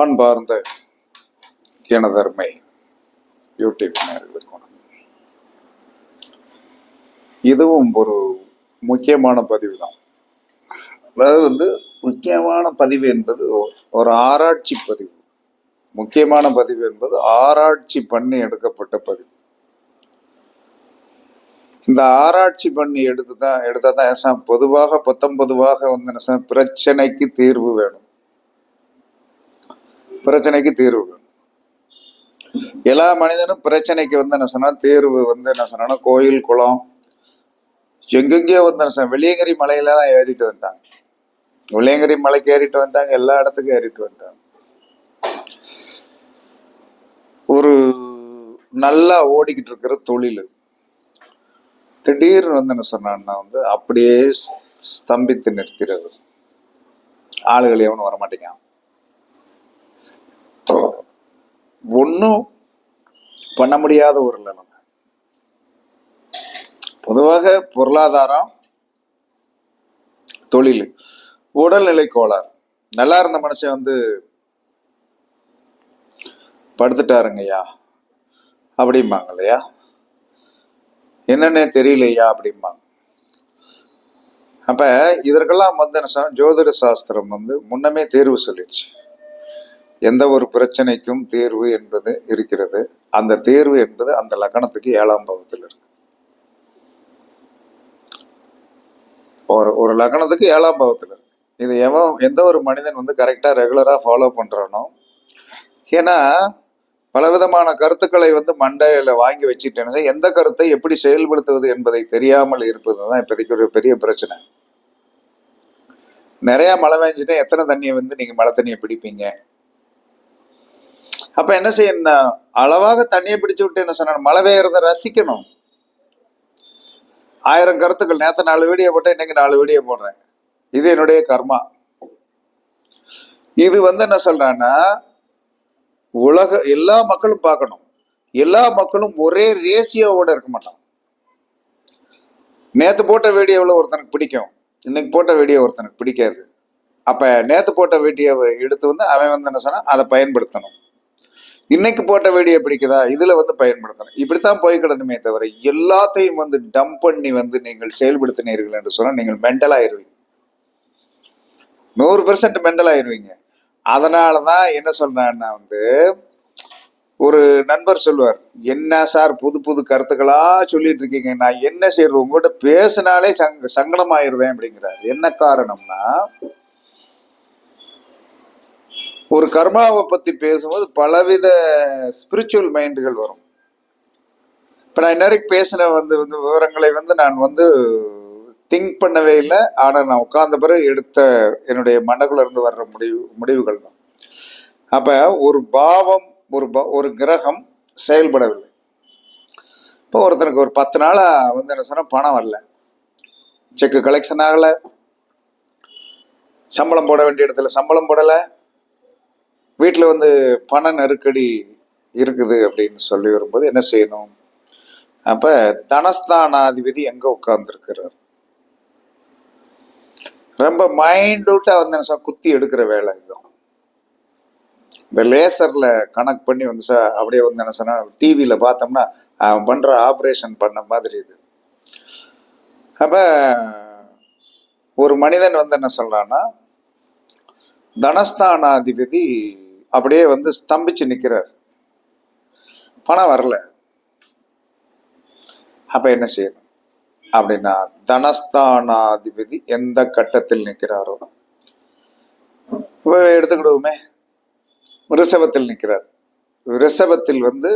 அன்பார்ந்த எனதர்மை யூடியூப் நேயர்களுக்கு இதுவும் ஒரு முக்கியமான பதிவு தான் அதாவது வந்து முக்கியமான பதிவு என்பது ஒரு ஆராய்ச்சி பதிவு. முக்கியமான பதிவு என்பது ஆராய்ச்சி பண்ணி எடுக்கப்பட்ட பதிவு. இந்த ஆராய்ச்சி பண்ணி எடுத்து தான் எடுத்தால் தான் பொதுவாக பத்தொன்பதுவாக வந்து பிரச்சனைக்கு தீர்வு வேணும். பிரச்சனைக்கு தீர்வு. எல்லா மனிதனும் பிரச்சனைக்கு வந்து என்ன சொன்னா தீர்வு வந்து என்ன சொன்னா கோயில் குளம் எங்கெங்கேயோ வந்து என்ன சொன்னா வெள்ளியங்கிரி மலையில எல்லாம் ஏறிட்டு வந்துட்டாங்க. வெள்ளியங்கிரி மலைக்கு ஏறிட்டு வந்துட்டாங்க எல்லா இடத்துக்கும் ஏறிட்டு வந்துட்டாங்க. ஒரு நல்லா ஓடிக்கிட்டு இருக்கிற தொழில். திடீர்னு வந்து என்ன சொன்னான்னா வந்து அப்படியே ஸ்- ஸ்தம்பித்து நிற்கிறது. ஆளுகள் எவனும் வர ஒன்றும் பண்ண முடியாத ஒரு நிலைமை. பொதுவாக பொருளாதாரம் தொழில் உடல்நிலை கோளாறு. நல்லா இருந்த மனுஷன் வந்து படுத்துட்டாருங்கய்யா அப்படிம்பாங்க இல்லையா? என்னன்னே தெரியலையா அப்படிம்பாங்க. அப்ப இதற்கெல்லாம் வந்து என்ன ஜோதிட சாஸ்திரம் வந்து முன்னமே தேர்வு சொல்லிடுச்சு. எந்த ஒரு பிரச்சனைக்கும் தேர்வு என்பது இருக்கிறது. அந்த தேர்வு என்பது அந்த லக்னத்துக்கு ஏழாம் பாவத்தில் இருக்கு. ஒரு ஒரு லக்னத்துக்கு ஏழாம் பாவத்தில் இருக்கு. இது எவன் எந்த ஒரு மனிதன் வந்து கரெக்டாக ரெகுலராக ஃபாலோ பண்ணுறானோ ஏன்னா பலவிதமான கருத்துக்களை வந்து மண்டையில் வாங்கி வச்சுட்டேன்னு எந்த கருத்தை எப்படி செயல்படுத்துவது என்பதை தெரியாமல் இருப்பது தான் இப்போதைக்கு ஒரு பெரிய பிரச்சனை. நிறையா மழை பெஞ்சுட்டா எத்தனை தண்ணியை வந்து நீங்கள் மழை தண்ணியை பிடிப்பீங்க? அப்ப என்ன செய்யணும்னா அளவாக தண்ணியை பிடிச்சு விட்டு என்ன சொன்ன மழை பெய்யறத ரசிக்கணும். ஆயிரம் கருத்துக்கள். நேத்து நாலு வீடியோ போட்டேன் இன்னைக்கு நாலு வீடியோ போடுறேன். இது என்னுடைய கர்மா. இது வந்து என்ன சொல்றான்னா உலக எல்லா மக்களும் பார்க்கணும். எல்லா மக்களும் ஒரே ரேசியோவோட இருக்க மாட்டான் நேத்து போட்ட வீடியோவில் ஒருத்தனுக்கு பிடிக்கும். இன்னைக்கு போட்ட வீடியோ ஒருத்தனுக்கு பிடிக்காது. அப்ப நேத்து போட்ட வீடியோவை எடுத்து வந்து அவன் வந்து என்ன சொன்னா அதை பயன்படுத்தணும். இன்னைக்கு போட்ட வீடியோ பிடிக்குதா? இதுல வந்து பயன்படுத்தணும். இப்படித்தான் போய்க்கிடணுமே தவிர எல்லாத்தையும் வந்து டம்ப் பண்ணி வந்து நீங்கள் செயல்படுத்தினீர்கள் என்று சொன்னால் நீங்கள் மென்டல் ஆயிடுவீங்க நூறு பெர்சன்ட் மென்டல் அதனால் தான் என்ன சொல்றேன்னா வந்து ஒரு நண்பர் சொல்லுவார் என்ன சார் புது புது கருத்துக்களா சொல்லிட்டு இருக்கீங்க நான் என்ன செய்யறது உங்ககிட்ட பேசினாலே சங்க சங்கடம் ஆயிருவேன் அப்படிங்கிறார். என்ன காரணம்னா ஒரு கர்மாவை பத்தி பேசும்போது பலவித ஸ்பிரிச்சுவல் மைண்டுகள் வரும். இப்ப நான் இன்னைக்கு பேசின வந்து வந்து விவரங்களை வந்து நான் வந்து திங்க் பண்ணவே இல்லை. ஆனா நான் உட்கார்ந்த பிறகு எடுத்த என்னுடைய மனக்குள்ள இருந்து வர்ற முடிவு முடிவுகள் தான். அப்ப ஒரு பாவம் ஒரு ப- ஒரு கிரகம் செயல்படவில்லை. இப்போ ஒருத்தனுக்கு ஒரு பத்து நாளா வந்து என்ன சொன்னா பணம் வரல. செக்கு கலெக்ஷன் ஆகலை. சம்பளம் போட வேண்டிய இடத்துல சம்பளம் போடலை. வீட்டில் வந்து பண நெருக்கடி இருக்குது அப்படின்னு சொல்லி வரும்போது என்ன செய்யணும்? அப்ப தனஸ்தானாதிபதி எங்க உட்கார்ந்துருக்கிறார்? ரொம்ப மைண்டூட்டா வந்து என்ன குத்தி எடுக்கிற வேலை இதுவும் இந்த லேசர்ல கனெக்ட் பண்ணி வந்து சார் அப்படியே வந்து என்ன சொன்னா டிவியில பார்த்தோம்னா அவன் பண்ற ஆப்ரேஷன் பண்ண மாதிரி இது. அப்ப ஒரு மனிதன் வந்து என்ன சொல்றான்னா தனஸ்தானாதிபதி அப்படியே வந்து ஸ்தம்பிச்சு நிற்கிறார் பணம் வரல. அப்ப என்ன செய்யணும்? அப்படின்னா தனஸ்தானாதிபதி எந்த கட்டத்தில் நிற்கிறாரோ இப்போ எடுத்துக்கிடுவோமே. ரிஷபத்தில் நிற்கிறார். ரிஷபத்தில் வந்து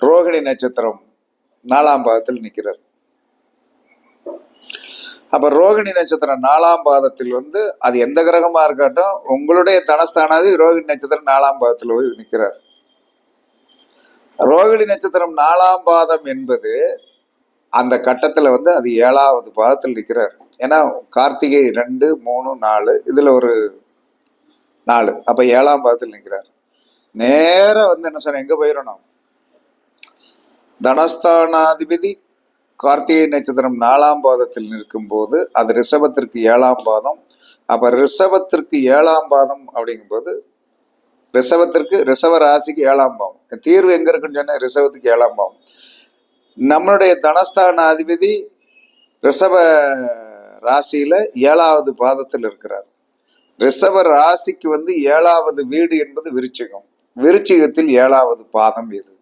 ரோகிணி நட்சத்திரம் நாலாம் பாகத்தில் நிற்கிறார். அப்ப ரோகிணி நட்சத்திரம் நாலாம் பாதத்தில் வந்து அது எந்த கிரகமா இருக்கட்டும் உங்களுடைய தனஸ்தானாதி ரோகிணி நட்சத்திரம் நாலாம் பாதத்தில் போய் நிற்கிறார் ரோகிணி நட்சத்திரம் நாலாம் பாதம் என்பது அந்த கட்டத்துல வந்து அது ஏழாவது பாதத்தில் நிற்கிறார் ஏன்னா கார்த்திகை ரெண்டு மூணு நாலு இதுல ஒரு நாலு. அப்ப ஏழாம் பாதத்தில் நிற்கிறார் நேராக வந்து என்ன சொன்ன எங்க போயிடணும் தனஸ்தானாதிபதி கார்த்திகை நட்சத்திரம் நாலாம் பாதத்தில் நிற்கும் போது அது ரிஷபத்திற்கு ஏழாம் பாதம். அப்ப ரிஷபத்திற்கு ஏழாம் பாதம் அப்படிங்கும்போது ரிஷபத்திற்கு ரிஷப ராசிக்கு ஏழாம் பாவம். தீர்வு எங்க இருக்குன்னு சொன்னால் ரிஷபத்துக்கு ஏழாம் பாவம். நம்மளுடைய தனஸ்தான அதிபதி ரிஷப ராசியில ஏழாவது பாதத்தில் இருக்கிறார். ரிஷப ராசிக்கு வந்து ஏழாவது வீடு என்பது விருச்சிகம். விருச்சிகத்தில் ஏழாவது பாதம் இது.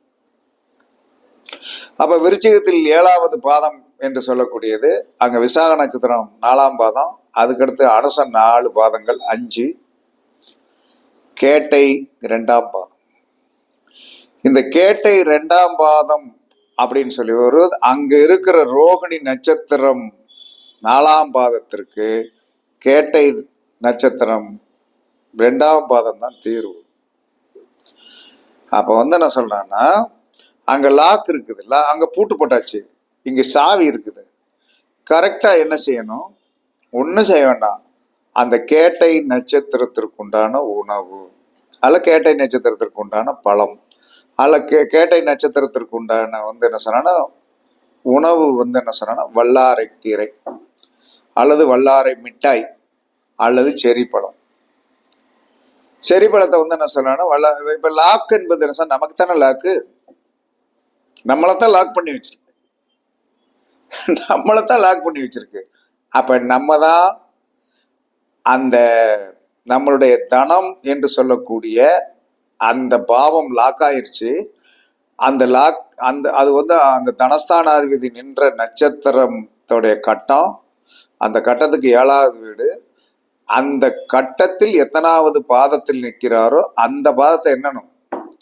அப்ப விருச்சிகத்தில் ஏழாவது பாதம் என்று சொல்லக்கூடியது. அங்க விசாக நட்சத்திரம் நாலாம் பாதம். அதுக்கடுத்து அனுசம் நாலு பாதங்கள் அஞ்சு. கேட்டை ரெண்டாம் பாதம். இந்த கேட்டை ரெண்டாம் பாதம் அப்படின்னு சொல்லி வருவது அங்க இருக்கிற ரோகிணி நட்சத்திரம் நாலாம் பாதத்திற்கு கேட்டை நட்சத்திரம் ரெண்டாம் பாதம் தான் தீர்வு. அப்ப வந்து என்ன சொல்றேன்னா அங்க லாக் இருக்குது லா- அங்க பூட்டு போட்டாச்சு. இங்க சாவி இருக்குது. கரெக்டா என்ன செய்யணும்? ஒன்றும் செய்ய வேண்டாம். அந்த கேட்டை நட்சத்திரத்திற்கு உண்டான உணவு. அல்ல கேட்டை நட்சத்திரத்திற்கு உண்டான பழம். அல்ல கே கேட்டை நட்சத்திரத்திற்கு உண்டான வந்து என்ன சொன்னா உணவு வந்து என்ன சொன்னா வல்லாரை கீரை. அல்லது வல்லாரை மிட்டாய். அல்லது செரி பழம் செரி பழத்தை வந்து என்ன சொல்றாங்கன்னா வல்ல இப்ப லாக் என்பது என்ன சொன்னா நமக்கு தானே லாக்கு நம்மளைத்தான் லாக் பண்ணி வச்சிருக்கு. நம்மளைத்தான் லாக் பண்ணி வச்சிருக்கு. அப்ப நம்ம தான் அந்த நம்மளுடைய தனம் என்று சொல்லக்கூடிய அந்த பாவம் லாக் ஆயிடுச்சு அந்த லாக் அந்த அது வந்து அந்த தனஸ்தானாதிபதி நின்ற நட்சத்திரத்தோடைய கட்டம். அந்த கட்டத்துக்கு ஏழாவது வீடு. அந்த கட்டத்தில் எத்தனாவது பாதத்தில் நிற்கிறாரோ அந்த பாதத்தை என்னணும்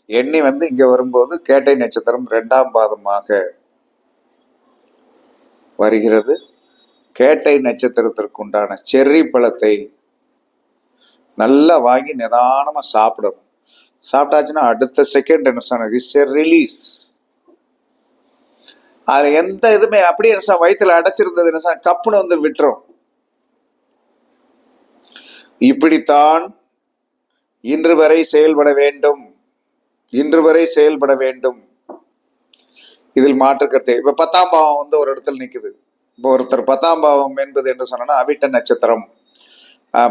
எண்ணி வந்து இங்க வரும்போது கேட்டை நட்சத்திரம் ரெண்டாம் பாதமாக வருகிறது. கேட்டை நட்சத்திரத்திற்கு உண்டான செர்ரி பழத்தை நல்லா வாங்கி நிதானமா சாப்பிடணும். சாப்பிட்டாச்சுன்னா அடுத்த செகண்ட் என்ன சொன்ன? ரிலீஸ் அதுல எந்த இதுமே அப்படியே என்ன வயிற்றுல வயித்துல அடைச்சிருந்தது என்ன கப்புனு கப்புன்னு வந்து விட்டுரும். இப்படித்தான் இன்று வரை செயல்பட வேண்டும். இன்று வரை செயல்பட வேண்டும். இதில் மாற்று கருத்து இப்ப பத்தாம் பாவம் வந்து ஒரு இடத்துல நிக்குது. இப்போ ஒருத்தர் பத்தாம் பாவம் என்பது என்று சொன்னா அவிட்ட நட்சத்திரம்.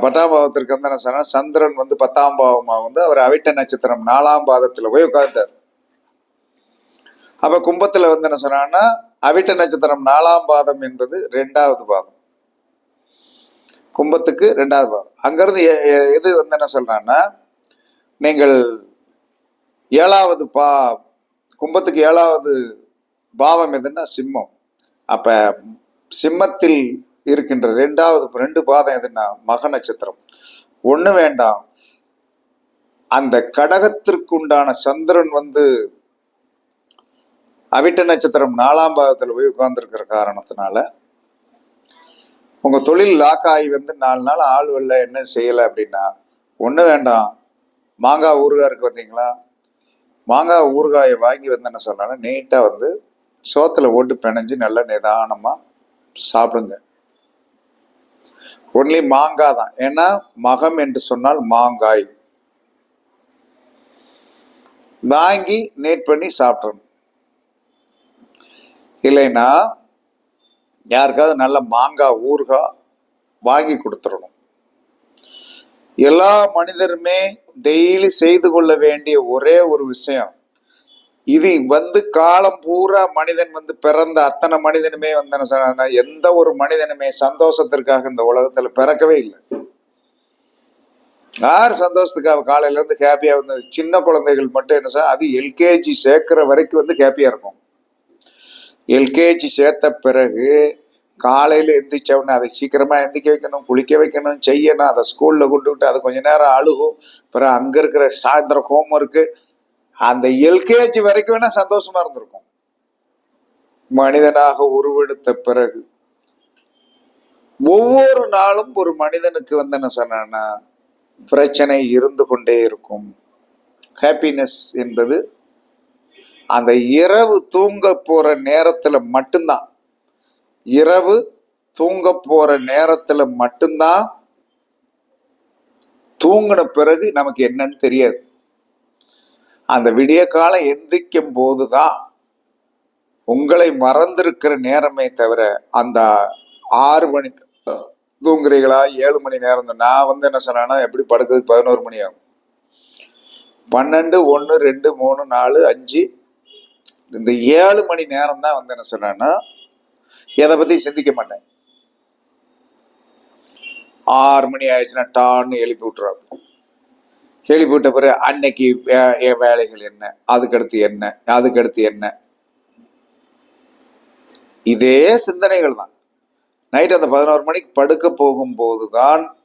பத்தாம் பாவத்திற்கு வந்து என்ன சொன்னா சந்திரன் வந்து பத்தாம் பாவமா வந்து அவர் அவிட்ட நட்சத்திரம் நாலாம் பாதத்துல போய் உட்கார்ந்தார். அப்ப கும்பத்துல வந்து என்ன சொன்னான்னா அவிட்ட நட்சத்திரம் நாலாம் பாதம் என்பது ரெண்டாவது பாதம் கும்பத்துக்கு ரெண்டாவது பாதம் அங்கிருந்து எ- எது வந்து என்ன சொல்றான்னா நீங்கள் ஏழாவது பா கும்பத்துக்கு ஏழாவது பாவம் எதுன்னா சிம்மம். அப்ப சிம்மத்தில் இருக்கின்ற ரெண்டாவது ரெண்டு பாதம் எதுன்னா மக நட்சத்திரம். ஒண்ணு வேண்டாம். அந்த கடகத்திற்கு உண்டான சந்திரன் வந்து அவிட்ட நட்சத்திரம் நாலாம் பாகத்தில் போய் உட்கார்ந்துருக்கிற காரணத்தினால உங்க தொழில் லாக் ஆகி வந்து நாலு நாள் ஆள் வரல என்ன செய்யலை அப்படின்னா ஒன்று வேண்டாம். மாங்காய் ஊறுகாய் இருக்கு பார்த்தீங்களா மாங்காய் ஊறுகாயை வாங்கி வந்து என்ன சொல்றாங்கன்னா நீட்டாக வந்து சோத்தில் போட்டு பிணைஞ்சு நல்லா நிதானமாக சாப்பிடுங்க. ஒன்லி மாங்காய் தான். ஏன்னா மகம் என்று சொன்னால் மாங்காய். வாங்கி நேட் பண்ணி சாப்பிட்றணும் இல்லைன்னா யாருக்காவது நல்ல மாங்காய் ஊறுகாய் வாங்கி கொடுத்துடணும். எல்லா மனிதருமே டெய்லி செய்து கொள்ள வேண்டிய ஒரே ஒரு விஷயம். இது வந்து காலம் பூரா மனிதன் வந்து பிறந்த அத்தனை மனிதனுமே வந்து எந்த ஒரு மனிதனுமே சந்தோஷத்திற்காக இந்த உலகத்துல பிறக்கவே இல்லை. யார் சந்தோஷத்துக்காக காலையில இருந்து ஹாப்பியா வந்து சின்ன குழந்தைகள் மட்டும் என்ன சார் அது எல்கேஜி சேர்க்கிற வரைக்கும் வந்து ஹாப்பியா இருக்கும். எல்கேஜி சேர்த்த பிறகு காலையில எந்திரிச்ச உடனே அதை சீக்கிரமா எந்திக்க வைக்கணும் குளிக்க வைக்கணும் செய்யணும். அதை ஸ்கூல்ல கொண்டு விட்டு அது கொஞ்ச நேரம் அழுகும். பிறகு அங்க இருக்கிற சாயந்தரம் ஹோம் ஒர்க்கு அந்த எல்கேஜி வரைக்கும் வேணா சந்தோஷமா இருந்திருக்கும். மனிதனாக உருவெடுத்த பிறகு ஒவ்வொரு நாளும் ஒரு மனிதனுக்கு வந்து என்ன சொன்னா பிரச்சனை இருந்து கொண்டே இருக்கும். ஹாப்பினஸ் என்பது அந்த இரவு தூங்க போற நேரத்துல மட்டும்தான். இரவு தூங்க போற நேரத்துல மட்டும்தான் தூங்கின பிறகு நமக்கு என்னன்னு தெரியாது. அந்த விடிய காலம் எந்திக்கும் போதுதான் உங்களை மறந்திருக்கிற நேரமே தவிர அந்த ஆறு மணி தூங்குறீங்களா? ஏழு மணி நேரம் தான். நான் வந்து என்ன சொன்னேன்னா எப்படி படுக்கிறதுக்கு பதினோரு மணி ஆகும். பன்னெண்டு ஒன்று ரெண்டு மூணு நாலு அஞ்சு. இந்த ஏழு மணி நேரம் தான் வந்து என்ன சொன்னேன்னா எதை பத்தி சிந்திக்க மாட்டேன். ஆறு மணி ஆயிடுச்சுன்னா டான்னு எழுப்பி விட்டுறாங்க எழுப்பி விட்ட பிறகு அன்னைக்கு வே- வேலைகள் என்ன? அதுக்கடுத்து என்ன? அதுக்கடுத்து என்ன? இதே சிந்தனைகள் தான். நைட் அந்த பதினோரு மணிக்கு படுக்க போகும்போது தான்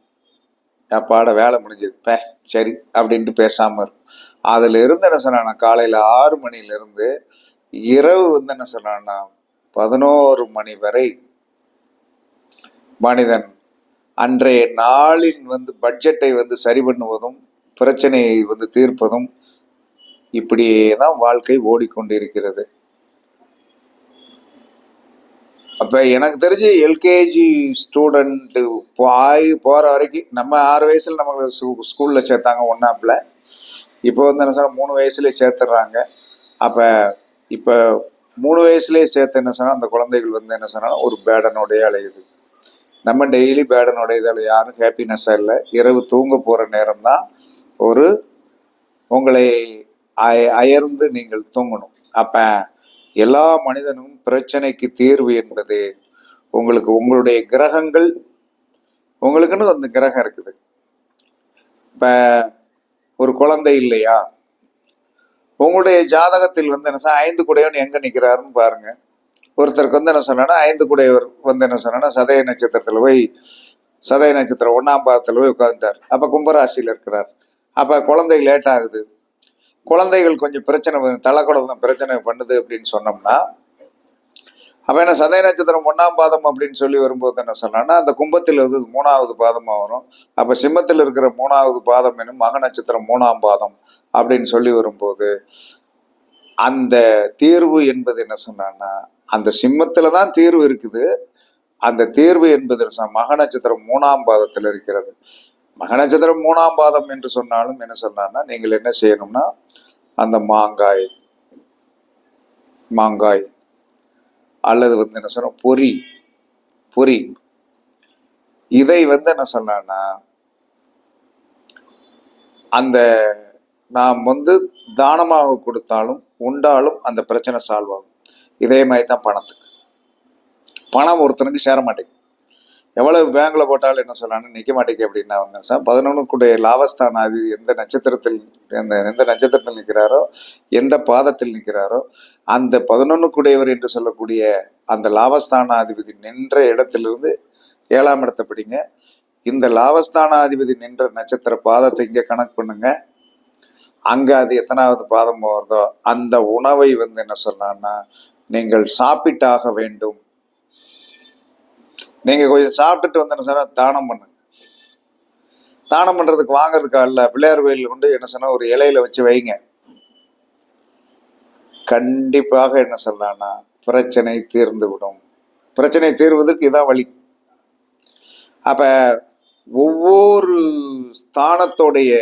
அப்பாட வேலை முடிஞ்சது. பே சரி அப்படின்ட்டு பேசாம இருக்கும் அதுல இருந்து என்ன சொன்னா காலையில ஆறு மணில இருந்து இரவு வந்து என்ன சொன்னா பதினோரு மணி வரை மனிதன் அன்றைய நாளின் வந்து பட்ஜெட்டை வந்து சரி பண்ணுவதும் பிரச்சனையை வந்து தீர்ப்பதும் இப்படியே தான் வாழ்க்கை ஓடிக்கொண்டிருக்கிறது. அப்ப எனக்கு தெரிஞ்சு எல்கேஜி ஸ்டூடெண்ட் போய் போற வரைக்கும் நம்ம ஆறு வயசுல நம்மளுக்கு ஸ்கூல்ல சேர்த்தாங்க ஒன்னாப்புல இப்போ வந்து என்ன சொன்னா மூணு வயசுல சேர்த்துறாங்க. அப்ப இப்போ மூணு வயசுலேயே சேர்த்து என்ன சொன்னால் அந்த குழந்தைகள் வந்து என்ன சொன்னால் ஒரு பேடனுடைய அலையுது. நம்ம டெய்லி பேடனுடையதால் இதில் யாரும் ஹாப்பினஸ்ஸாக இல்லை. இரவு தூங்க போகிற நேரம் தான் ஒரு உங்களை அய- அயர்ந்து நீங்கள் தூங்கணும். அப்போ எல்லா மனிதனும் பிரச்சனைக்கு தீர்வு என்பது உங்களுக்கு உங்களுடைய கிரகங்கள் உங்களுக்குன்னு அந்த கிரகம் இருக்குது. இப்போ ஒரு குழந்தை இல்லையா? உங்களுடைய ஜாதகத்தில் வந்து என்ன சார் ஐந்து குடையவன் எங்க நிக்கிறாருன்னு பாருங்க. ஒருத்தருக்கு வந்து என்ன சொன்னா ஐந்து குடையவர் வந்து என்ன சொன்னேன்னா சதய நட்சத்திரத்துல போய் சதய நட்சத்திரம் ஒன்னாம் பாதத்துல போய் உட்காந்துட்டார் அப்ப கும்பராசியில இருக்கிறார். அப்ப குழந்தை லேட் ஆகுது. குழந்தைகள் கொஞ்சம் பிரச்சனை வந்து- தலைக்குடம் பிரச்சனை பண்ணுது அப்படின்னு சொன்னோம்னா அப்போ என்ன சதய நட்சத்திரம் ஒன்றாம் பாதம் அப்படின்னு சொல்லி வரும்போது என்ன சொன்னான்னா அந்த கும்பத்தில் வந்து மூணாவது பாதமாக வரும். அப்போ சிம்மத்தில் இருக்கிற மூணாவது பாதம் என்னும் மக நட்சத்திரம் மூணாம் பாதம் அப்படின்னு சொல்லி வரும்போது அந்த தீர்வு என்பது என்ன சொன்னான்னா அந்த சிம்மத்தில் தான் தீர்வு இருக்குது. அந்த தீர்வு என்பது மக நட்சத்திரம் மூணாம் பாதத்தில் இருக்கிறது. மக நட்சத்திரம் மூணாம் பாதம் என்று சொன்னாலும் என்ன சொன்னான்னா நீங்கள் என்ன செய்யணும்னா அந்த மாங்காய் மாங்காய் அல்லது வந்து என்ன சொன்ன பொரி பொரி இதை வந்து என்ன சொன்னான்னா அந்த நாம் வந்து தானமாக கொடுத்தாலும் உண்டாலும் அந்த பிரச்சனை சால்வ் ஆகும். இதே மாதிரி தான் பணத்துக்கு. பணம் ஒருத்தனுக்கு சேர மாட்டேங்குது. எவ்வளவு பேங்க்ல போட்டாலும் என்ன சொன்னாலும் நிக்க மாட்டேங்க அப்படின்னா வந்து சார் பதினொன்றுக்குடைய லாபஸ்தான அது எந்த நட்சத்திரத்தில் எந்த எந்த நட்சத்திரத்தில் நிற்கிறாரோ எந்த பாதத்தில் நிற்கிறாரோ அந்த பதினொன்றுக்குடையவர் என்று சொல்லக்கூடிய அந்த லாபஸ்தானாதிபதி நின்ற இடத்திலிருந்து ஏழாம் இடத்தை பிடிங்க. இந்த லாபஸ்தானாதிபதி நின்ற நட்சத்திர பாதத்தை இங்கே கணக்கு பண்ணுங்க. அங்கே அது எத்தனாவது பாதம் வருதோ அந்த உணவை வந்து என்ன சொன்னான்னா நீங்கள் சாப்பிட்டாக வேண்டும். நீங்க கொஞ்சம் சாப்பிட்டுட்டு வந்து என்ன தானம் பண்ணுங்க தானம் பண்றதுக்கு வாங்குறதுக்கு அல்ல பிள்ளையார் கோயில் கொண்டு என்ன சொன்னா ஒரு இலையில வச்சு வைங்க. கண்டிப்பாக என்ன சொல்லலாம்னா பிரச்சனை தீர்ந்து விடும் பிரச்சனை தீர்வதற்கு இதான் வழி. அப்ப ஒவ்வொரு ஸ்தானத்தோடைய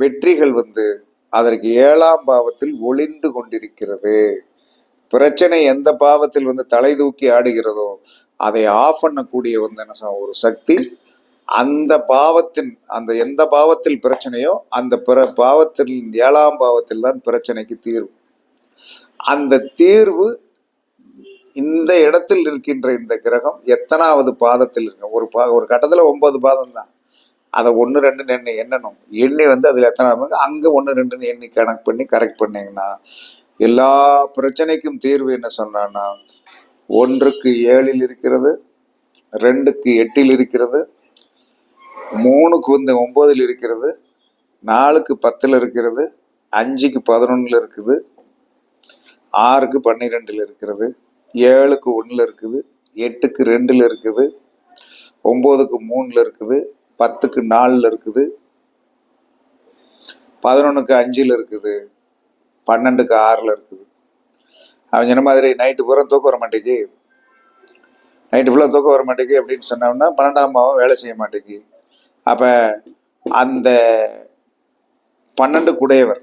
வெற்றிகள் வந்து அதற்கு ஏழாம் பாவத்தில் ஒளிந்து கொண்டிருக்கிறது. பிரச்சனை எந்த பாவத்தில் வந்து தலை தூக்கி ஆடுகிறதோ அதை ஆஃப் பண்ணக்கூடிய வந்து என்ன ஒரு சக்தி அந்த பாவத்தின் அந்த எந்த பாவத்தில் பிரச்சனையோ அந்த பிற பாவத்தில் ஏழாம் பாவத்தில் தான் பிரச்சனைக்கு தீர்வு. அந்த தீர்வு இந்த இடத்தில் இருக்கின்ற இந்த கிரகம் எத்தனாவது பாதத்தில் இருக்கு? ஒரு பா ஒரு கட்டத்தில் ஒன்பது பாதம் தான். அதை ஒன்று ரெண்டுன்னு எண்ணி எண்ணணும். எண்ணி வந்து அதில் எத்தனாவது இருக்கு? அங்கே ஒன்று ரெண்டுன்னு எண்ணி கணக்கு பண்ணி கரெக்ட் பண்ணிங்கன்னா எல்லா பிரச்சனைக்கும் தீர்வு என்ன சொன்னான்னா ஒன்றுக்கு ஏழில் இருக்கிறது ரெண்டுக்கு எட்டில் இருக்கிறது மூணுக்கு வந்து ஒம்போதில் இருக்கிறது நாலுக்கு பத்தில் இருக்கிறது அஞ்சுக்கு பதினொன்றில் இருக்குது ஆறுக்கு பன்னிரெண்டில் இருக்கிறது ஏழுக்கு ஒன்றில் இருக்குது எட்டுக்கு ரெண்டில் இருக்குது ஒம்போதுக்கு மூணில் இருக்குது பத்துக்கு நாலில் இருக்குது பதினொன்றுக்கு அஞ்சில் இருக்குது பன்னெண்டுக்கு ஆறில் இருக்குது. அவன் என்ன மாதிரி நைட்டு பூரா தூக்க வர மாட்டேங்கி நைட்டு ஃபுல்லாக தூக்கம் வர மாட்டேங்கி அப்படின்னு சொன்னோம்னா பன்னெண்டாம் பாவம் வேலை செய்ய மாட்டேங்கி அப்போ அந்த பன்னெண்டு குடையவர்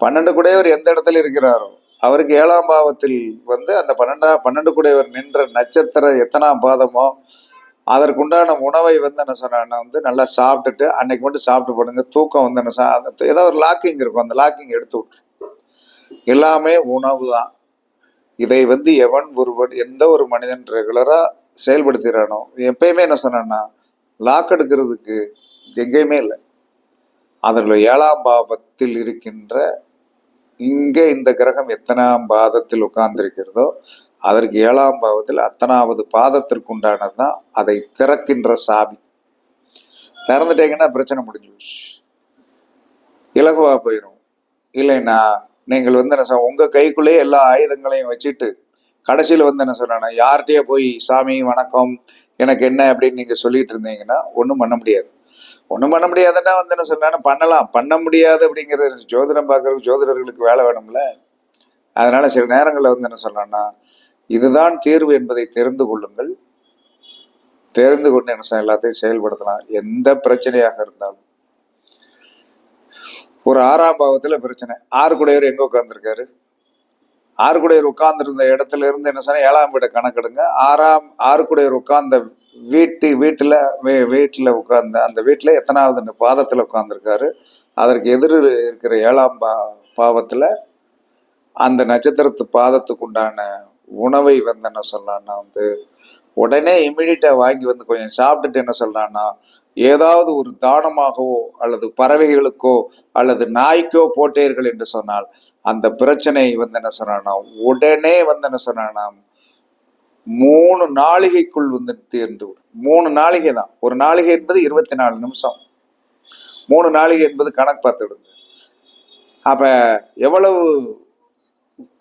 பன்னெண்டு குடையவர் எந்த இடத்துல இருக்கிறாரோ அவருக்கு ஏழாம் பாவத்தில் வந்து அந்த பன்னெண்டா பன்னெண்டு குடையவர் நின்ற நட்சத்திரம் எத்தனாம் பாதமோ அதற்குண்டான உணவை வந்து என்ன சொன்னா வந்து நல்லா சாப்பிட்டுட்டு அன்னைக்கு மட்டும் சாப்பிட்டு போடுங்க தூக்கம் வந்து என்ன சா- அந்த- ஏதாவது ஒரு லாக்கிங் இருக்கும் அந்த லாக்கிங் எடுத்து விட்டு எல்லாமே உணவு தான் இதை வந்து எவன் ஒருவன் எந்த ஒரு மனிதன் ரெகுலரா செயல்படுத்துகிறானோ எப்பயுமே என்ன சொன்னா லாக் எடுக்கிறதுக்கு எங்கேயுமே இல்லை. அதில் ஏழாம் பாவத்தில் இருக்கின்ற இங்கே இந்த கிரகம் எத்தனாம் பாதத்தில் உட்கார்ந்திருக்கிறதோ அதற்கு ஏழாம் பாவத்தில் அத்தனாவது பாதத்திற்கு உண்டானதுதான் அதை திறக்கின்ற சாவி. திறந்துட்டீங்கன்னா பிரச்சனை முடிஞ்சு இலகுவா போயிடும் இல்லைன்னா நீங்கள் வந்து என்ன சொல் உங்கள் கைக்குள்ளேயே எல்லா ஆயுதங்களையும் வச்சுட்டு கடைசியில் வந்து என்ன சொன்னா யார்கிட்டயே போய் சாமி வணக்கம் எனக்கு என்ன? அப்படின்னு நீங்க சொல்லிட்டு இருந்தீங்கன்னா ஒன்றும் பண்ண முடியாது. ஒன்றும் பண்ண முடியாதுன்னா வந்து என்ன சொன்னா பண்ணலாம். பண்ண முடியாது அப்படிங்கிறது ஜோதிடம் பார்க்குறதுக்கு ஜோதிடர்களுக்கு வேலை வேணும்ல. அதனால சில நேரங்களில் வந்து என்ன சொல்லணும்னா இதுதான் தீர்வு என்பதை தெரிந்து கொள்ளுங்கள். தெரிந்து கொண்டு என்ன எல்லாத்தையும் செயல்படுத்தலாம். எந்த பிரச்சனையாக இருந்தாலும். ஒரு ஆறாம் பாவத்துல பிரச்சனை. ஆறு குடையர் எங்க உட்காந்துருக்காரு ஆறு குடையர் உட்கார்ந்துருந்த இடத்துல இருந்து என்ன சொன்னா ஏழாம் வீட கணக்கெடுங்க. ஆறாம் ஆறு குடையர் உட்கார்ந்த வீட்டு வீட்டுல வீ- வீட்டுல உட்கார்ந்த அந்த வீட்டுல எத்தனாவது பாதத்துல உட்கார்ந்துருக்காரு. அதற்கு எதிர் இருக்கிற ஏழாம் பா பாவத்துல அந்த நட்சத்திரத்து பாதத்துக்கு உண்டான உணவை வந்து என்ன சொல்லலாம்னா வந்து உடனே இமிடியட்டா வாங்கி வந்து கொஞ்சம் சாப்பிட்டுட்டு என்ன சொல்றான்னா ஏதாவது ஒரு தானமாகவோ அல்லது பறவைகளுக்கோ அல்லது நாய்க்கோ போட்டீர்கள் என்று சொன்னால் அந்த பிரச்சனை வந்து என்ன சொன்னான்னா உடனே வந்து என்ன சொன்னான்னா மூணு நாளிகைக்குள் வந்து தீர்ந்து விடும். மூணு நாளிகை தான். ஒரு நாளிகை என்பது இருபத்தி நாலு நிமிஷம். மூணு நாளிகை என்பது கணக்கு பார்த்துடுங்க அப்ப எவ்வளவு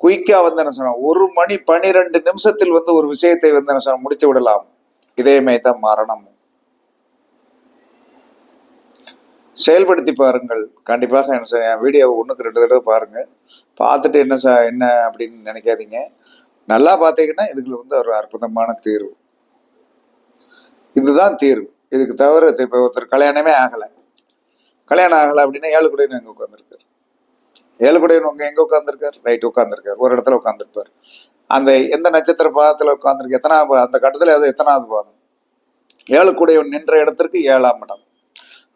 குயிக்கா வந்து என்ன சொன்ன ஒரு மணி பனிரெண்டு நிமிஷத்தில் வந்து ஒரு விஷயத்தை வந்து என்ன சொன்ன முடித்து விடலாம். இதே தான் மரணம் செயல்படுத்தி பாருங்கள். கண்டிப்பாக என்ன செய்ய வீடியோவை ஒன்றுக்கு ரெண்டு தடவை பாருங்கள் பார்த்துட்டு என்ன ச- என்ன அப்படின்னு நினைக்காதீங்க. நல்லா பார்த்தீங்கன்னா இதுக்குள்ள வந்து ஒரு அற்புதமான தீர்வு. இதுதான் தீர்வு. இதுக்கு தவிர இப்போ ஒருத்தர் கல்யாணமே ஆகலை. கல்யாணம் ஆகலை அப்படின்னா ஏழு எங்கே உட்காந்துருக்கார் உட்காந்துருக்காரு உங்க எங்கே உட்காந்துருக்காரு ரைட் உட்காந்துருக்காரு ஒரு இடத்துல உட்காந்துருப்பார் அந்த எந்த நட்சத்திர பாதத்தில் உட்காந்துருக்கு எத்தனாவது அந்த கட்டத்தில் அது எத்தனாவது பாதம்? ஏழுக்குடையவன் நின்ற இடத்திற்கு ஏழாம் இடம்.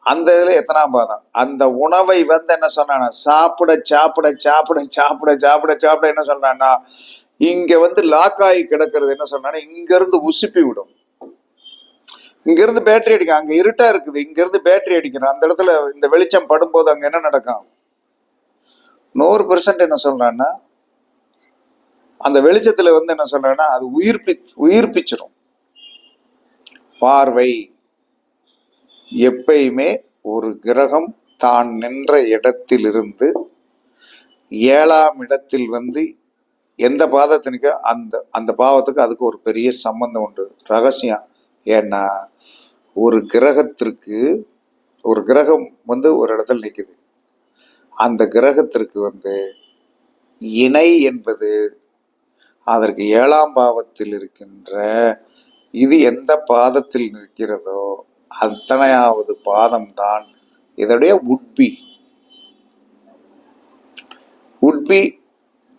அந்த இதுல எத்தனாம் பாதம்? அந்த உணவை வந்து என்ன சொன்னானா சாப்பிட சாப்பிட சாப்பிட சாப்பிட சாப்பிட சாப்பிட என்ன சொன்னான்னா இங்க வந்து லாக் ஆகி கிடக்கிறது என்ன சொன்னானா இங்க இருந்து உசுப்பி விடும். இங்க இருந்து பேட்டரி அடிக்கும். அங்க இருட்டா இருக்குது. இங்க இருந்து பேட்டரி அடிக்கிறோம் அந்த இடத்துல இந்த வெளிச்சம் படும்போது அங்க என்ன நடக்கும்? நூறு பெர்சன்ட் என்ன சொல்றான்னா அந்த வெளிச்சத்துல வந்து என்ன சொல்றேன்னா அது உயிர்ப்பி உயிர்ப்பிச்சிரும். பார்வை. எப்பயுமே ஒரு கிரகம் தான் நின்ற இடத்திலிருந்து ஏழாம் இடத்தில் வந்து எந்த பாதத்தினுக்கு அந்த அந்த பாவத்துக்கு அதுக்கு ஒரு பெரிய சம்பந்தம் உண்டு. ரகசியம். ஏன்னா ஒரு கிரகத்திற்கு ஒரு கிரகம் வந்து ஒரு இடத்துல நிற்குது அந்த கிரகத்திற்கு வந்து இணை என்பது அதற்கு ஏழாம் பாவத்தில் இருக்கின்ற இது எந்த பாதத்தில் நிற்கிறதோ அத்தனையாவது பாதம் தான் இதனுடைய உட்பி. உட்பி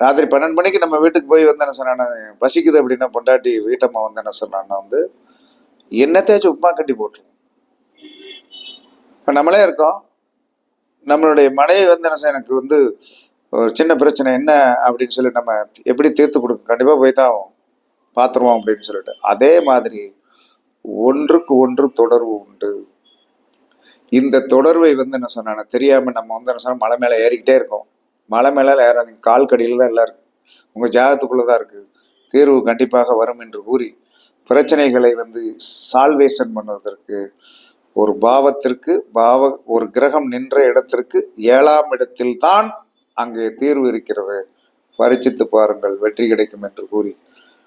ராத்திரி பன்னெண்டு மணிக்கு நம்ம வீட்டுக்கு போய் வந்து என்ன சொன்னானா பசிக்குது அப்படின்னா பொண்டாட்டி வீட்டம்மா வந்து என்ன சொன்னான்னா வந்து என்னத்தையாச்சும் உப்புமா கட்டி போட்டுரும் இப்போ நம்மளே இருக்கோம். நம்மளுடைய மனைவி வந்து என்ன எனக்கு வந்து ஒரு சின்ன பிரச்சனை என்ன? அப்படின்னு சொல்லி நம்ம எப்படி தீர்த்து கொடுக்க கண்டிப்பாக போய் தான் பார்த்துருவோம் அப்படின்னு சொல்லிட்டு. அதே மாதிரி ஒன்றுக்கு ஒன்று தொடர்பு உண்டு. இந்த தொடர்பை வந்து என்ன சொன்னா தெரியாம நம்ம வந்து என்ன சொன்னால் மலை மேல ஏறிக்கிட்டே இருக்கோம். மலை மேலே ஏறாதீங்க கால் கடியில் தான் எல்லாம் இருக்கு. உங்க ஜாதகத்துக்குள்ளதான் இருக்கு. தீர்வு கண்டிப்பாக வரும் என்று கூறி பிரச்சனைகளை வந்து சால்வேஷன் பண்ணுவதற்கு ஒரு பாவத்திற்கு பாவ ஒரு கிரகம் நின்ற இடத்திற்கு ஏழாம் இடத்தில் தான் அங்கே தீர்வு இருக்கிறது. பரிச்சித்து பாருங்கள் வெற்றி கிடைக்கும் என்று கூறி